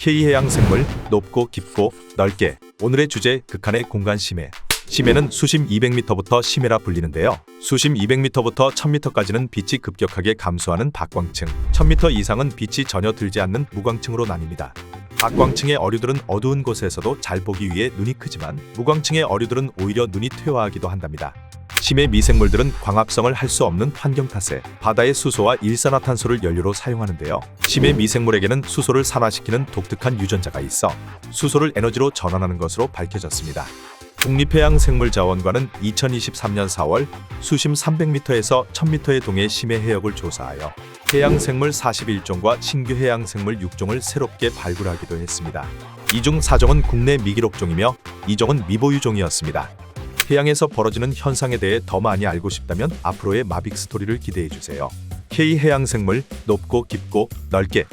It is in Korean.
K해양생물 높고 깊고 넓게 오늘의 주제 극한의 공간 심해 심해는 수심 200m부터 심해라 불리는데요. 수심 200m부터 1000m까지는 빛이 급격하게 감소하는 박광층, 1000m 이상은 빛이 전혀 들지 않는 무광층으로 나뉩니다. 박광층의 어류들은 어두운 곳에서도 잘 보기 위해 눈이 크지만 무광층의 어류들은 오히려 눈이 퇴화하기도 한답니다. 심해 미생물들은 광합성을 할 수 없는 환경 탓에 바다의 수소와 일산화탄소를 연료로 사용하는데요. 심해 미생물에게는 수소를 산화시키는 독특한 유전자가 있어 수소를 에너지로 전환하는 것으로 밝혀졌습니다. 국립해양생물자원관은 2023년 4월 수심 300m에서 1000m의 동해 심해 해역을 조사하여 해양생물 41종과 신규 해양생물 6종을 새롭게 발굴하기도 했습니다. 이 중 4종은 국내 미기록종이며 2종은 미보유종이었습니다. 해양에서 벌어지는 현상에 대해 더 많이 알고 싶다면 앞으로의 마빅 스토리를 기대해 주세요. K 해양 생물 높고 깊고 넓게